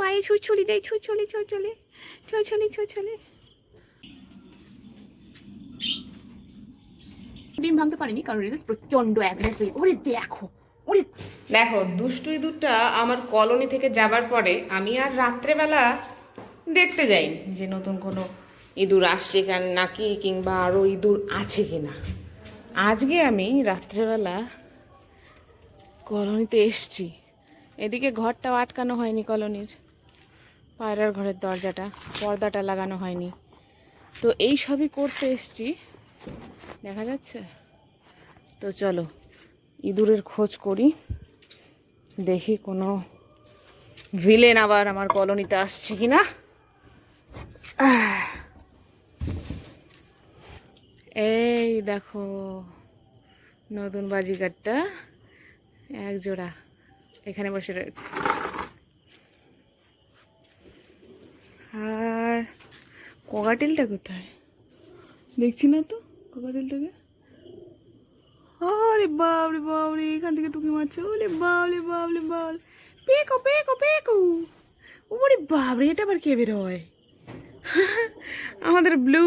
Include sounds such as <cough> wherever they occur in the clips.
পায়ে ছুঁচলি দেয় ছুঁচলি ছুঁচলি ছুঁচলি ছুঁচলি ডিম ভাঙতে পারিনি কারণ রিলস প্রচণ্ড অ্যাগ্রেসিভ ওরে দেখো ওরে দেখো দুষ্টু ইঁদুরটা আমার কলোনি থেকে যাবার পরে আমি আর রাত্রেবেলা দেখতে যাই যে নতুন কোনো ইঁদুর আসছে কেন নাকি কিংবা আরও ইঁদুর আছে কি না আজকে আমি রাত্রেবেলা কলোনিতে এসছি। এদিকে ঘরটাও আটকানো হয়নি কলোনির। পায়রার ঘরের দরজাটা, পর্দাটা লাগানো হয়নি। তো এই সবই করতে এসছি। দেখা যাচ্ছে? তো চলো, ইঁদুরের খোঁজ করি। দেখি কোনো ভিলেন আবার আমার কলোনিতে আসছে কি না এই দেখো, নতুন বাজিকারটা এক জোড়া এখানে বসে রয়েছে। আর কোকাটিলটা কোথায়? দেখছি না তো কোকাটিলটাকে। আরে বাবরে বাবরে, এখান থেকে টুকি মারছে। ওরে বাবলে বাবলে বাবলে পেকো পেকো পেকো। ওরে বাবরে, এটা আবার কে বেরোয় <laughs> আমাদের ব্লু।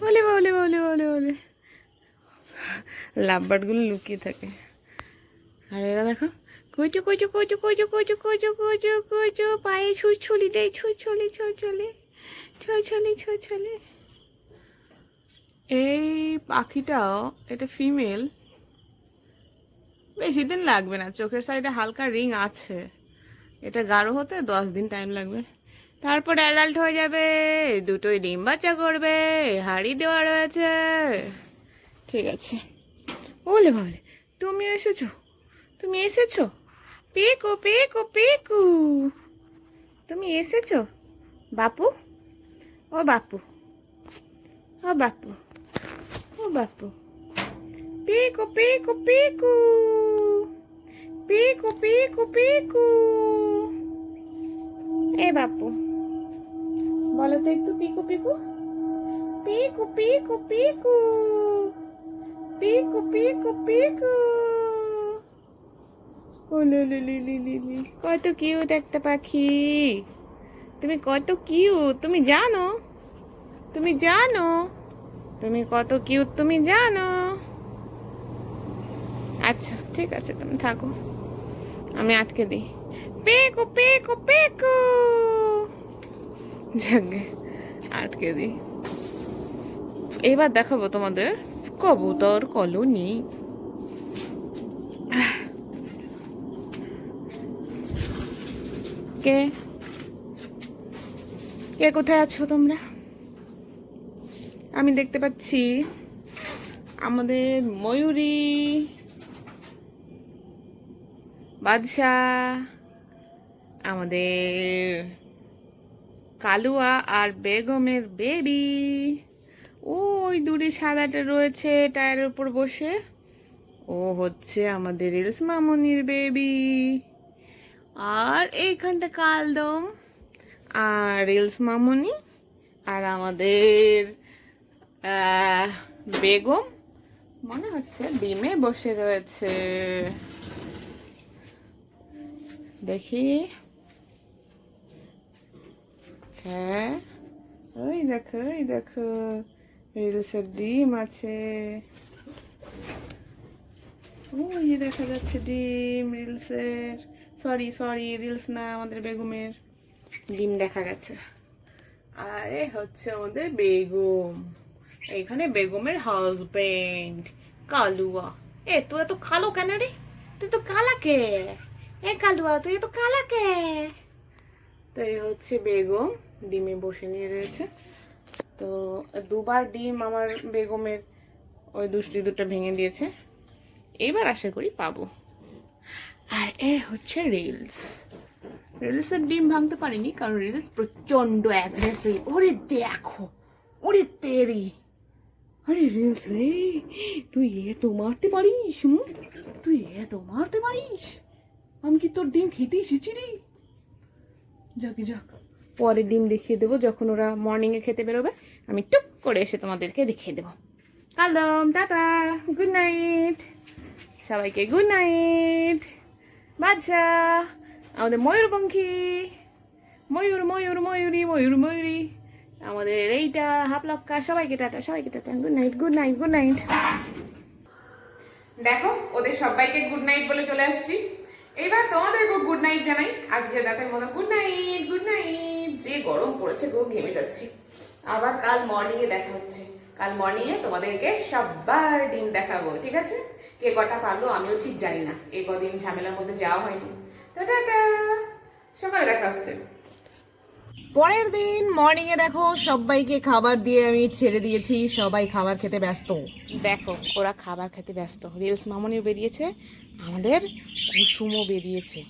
বলে বলে বলে বলে বলে লাভবার্ডগুলো লুকিয়ে থাকে। আর এরা দেখো কইচু কইচু কইচু কইচু কইচু কইচু কইচু কইচু পায়ে ছুঁচলি দেয় ছুঁচলি ছুঁচলি ছুঁচলি ছুঁচলি এই পাখিটাও, এটা ফিমেল। বেশি দিন লাগবে না, চোখের সাইডে হালকা রিং আছে। এটা গাঢ় হতে দশ দিন টাইম লাগবে। তারপর অ্যাডাল্ট হয়ে যাবে, দুটোই ডিম বাচ্চা করবে, হাড়ি দেওয়া রয়েছে। ঠিক আছে। বলে বলে তুমি এসেছ? তুমি এসেছ? পেকো পেকো, পেকু। তুমি এসেছ? বাপু? ও বাপু। ও বাপু। ও বাপু। পিকু পিকু পিকু। পিকু পিকু পিকু। এ বাপু। বলো তো একটু পিকু পিকু। পিকু পিকু পিকু। পিকু পিকু পিকু। কত কিউট একটা পাখি। তুমি কত কিউট তুমি জানো? তুমি জানো? তুমি কত কিউট তুমি জানো? আচ্ছা ঠিক আছে, তুমি থাকো। আমি আটকে দিই। পেকো পেকো পেকো! যাকে, আটকে দিই। এবার দেখাবো তোমাদের কবুতর কলোনি। কে? কে কোথায় আছো তোমরা? আমি দেখতে পাচ্ছি আমাদের ময়ূরী, বাদশাহ, আমাদের কালুয়া আর বেগমের বেবি ওই দূরে সাদাটা রয়েছে টায়ারের উপর বসে। ও হচ্ছে আমাদের রিলস মামনির বেবি আর এইখানটা কালদম, আর রিলস মামনি, আর আমাদের বেগম, মনে হচ্ছে ডিমে বসে রয়েছে। দেখি। হ্যাঁ ওই দেখো ওই দেখো, রিলসের ডিম আছে। ওই দেখা যাচ্ছে ডিম রিলসের। সরি সরি রিলস না, আমাদের বেগমের ডিম দেখা গেছে। আর, হচ্ছে আমাদের বেগম এখানে বেগমের হাজবেন্ড কালুয়া। এ, তুই এত কালো কেন রে? তুই তো কালা কে? এ, কালুয়া, তুই তো কালা কে? তো এই হচ্ছে বেগম ডিমে বসে নিয়ে রয়েছে। তো দুবার ডিম আমার বেগমের ওই দুষ্টি দুটো ভেঙে দিয়েছে। এবার আশা করি পাবো। আর এ হচ্ছে রিলস রিলসের ডিম ভাঙতে পারিনি, কারণ রিলস প্রচণ্ড অ্যাগ্রেসিভ ওরে দেখো, ওরে তেরি। আরে রিলস রে, তুই এত মারতে পারিস? তুই এত মারতে পারিস। আমি কি তোর ডিম খেতে এসেছি রে? যাক যাক। পরে ডিম দেখিয়ে দেবো, যখন ওরা মর্নিংয়ে খেতে বেরোবে, আমি টুক করে এসে তোমাদেরকে দেখিয়ে দেবো। কালদম টাটা গুড নাইট সবাইকে গুড নাইট বাচ্চা আমাদের ময়ূরপঙ্খী। ময়ূর ময়ূর, ময়ূরী ময়ূর, ময়ূরী। আমাদের এইটা, হাফলক্কা, সবাইকে টাটা সবাইকে tata. Good night good night good night দেখো, ওদের সবাইকে গুড নাইট বলে চলে আসছি। এইবার তোমাদেরকেও গুড নাইট জানাই। আজকের রাতের মতো গুড নাইট গুড নাইট যে গরম পড়েছে গো, ঘেমে যাচ্ছি। আবার কাল মর্নিং এ দেখা হচ্ছে। কাল মর্নিং এ তোমাদেরকে সবার ডিম দেখাবো, ঠিক আছে? কে কটা পারল আমিও ঠিক জানি না। এই কদিন ঝামেলার মধ্যে যাওয়া হয়নি। তো টাটা সকালে দেখা হচ্ছে। পরের দিন মর্নিং এ দেখো সবাইকে খাবার দিয়ে আমি ছেড়ে দিয়েছি। সবাই খাবার খেতে ব্যস্ত। দেখো ওরা খাবার খেতে ব্যস্ত। রিলস মামনিও বেরিয়েছে আমাদের কুসুমও বেরিয়েছে।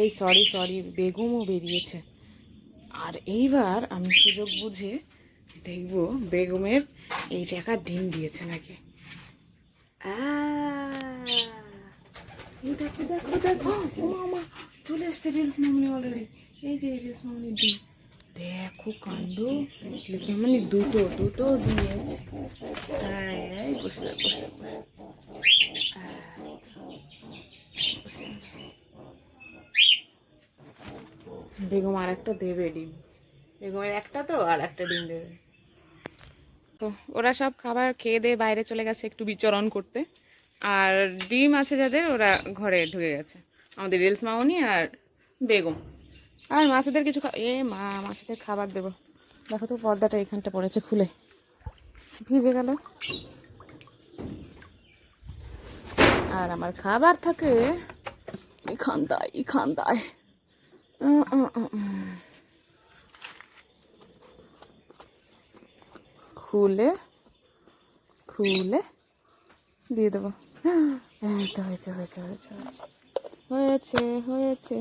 এই সরি সরি বেগমও বেরিয়েছে। আর এইবার আমি সুযোগ বুঝে দেখব বেগমের এই জায়গা ডিম দিয়েছে নাকি আহ, এই দেখো। ও চলে এসছে রিলস মামনি অলরেডি এই যে রিলস মামনি ডিম দেখো কাণ্ড। রিলস মামনি দুটো দুটো দিয়েছে। হ্যাঁ এই বসে বসে বসে বেগম আর একটা দেবে ডিম। বেগমের একটা তো, আর একটা ডিম দেবে। তো ওরা সব খাবার খেয়ে দিয়ে বাইরে চলে গেছে একটু বিচরণ করতে। আর ডিম আছে যাদের, ওরা ঘরে ঢুকে গেছে। আমাদের রিলস মাউনি আর বেগম। আর মাছেদের কিছু এ মা মাছেদের খাবার দেবো। দেখো তো পর্দাটা এখানটা পড়েছে খুলে। ভিজে গেল। আর আমার খাবার থাকে এখানটায় এখানটায়। খুলে খুলে দিয়ে দেবো। তো হয়েছে হয়েছে। হয়েছে হয়েছে হয়েছে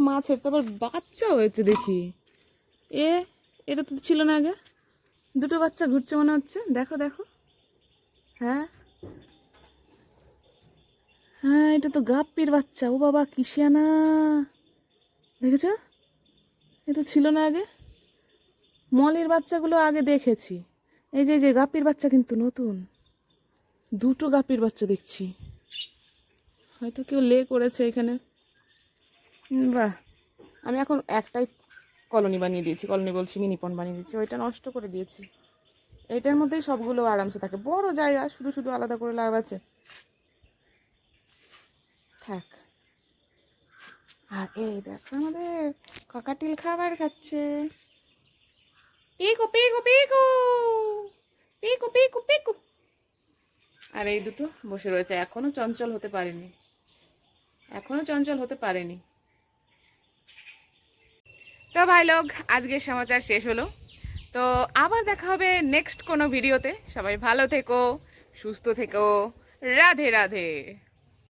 মাছের তো আবার বাচ্চা হয়েছে দেখি। এ, এটা তো ছিল না আগে। দুটো বাচ্চা ঘুরছে মনে হচ্ছে। দেখো দেখো। হ্যাঁ। হ্যাঁ এটা তো গাপ্পির বাচ্চা। ও বাবা, কিসিয়ানা। দেখেছ? এটা ছিল না আগে। মলের বাচ্চাগুলো আগে দেখেছি। এই যে যে, গাপ্পির বাচ্চা কিন্তু নতুন। দুটো গাপ্পির বাচ্চা দেখছি। হয়তো কেউ লে করেছে এখানে। বাহ। আমি এখন একটাই কলোনি বানিয়ে দিয়েছি। কলোনি বলছি মিনি পন্ড বানিয়ে দিয়েছি। ওইটা নষ্ট করে দিয়েছি। এইটার মধ্যেই সবগুলো আরামসে থাকে। বড় জায়গা, শুধু শুধু আলাদা করে লাভ আছে। থাক। আর এই দেখো আমাদের কাকাটিল খাবার খাচ্ছে। পিকু পিকু পিকু। পিকু পিকু পিকু। আর এই দুটো বসে রয়েছে। এখনও চঞ্চল হতে পারেনি। এখনও চঞ্চল হতে পারেনি। তো ভাই লোক, আজকের সমাচার শেষ হলো। তো আবার দেখা হবে নেক্সট কোনো ভিডিওতে সবাই ভালো থেকো, সুস্থ থেকো। রাধে রাধে।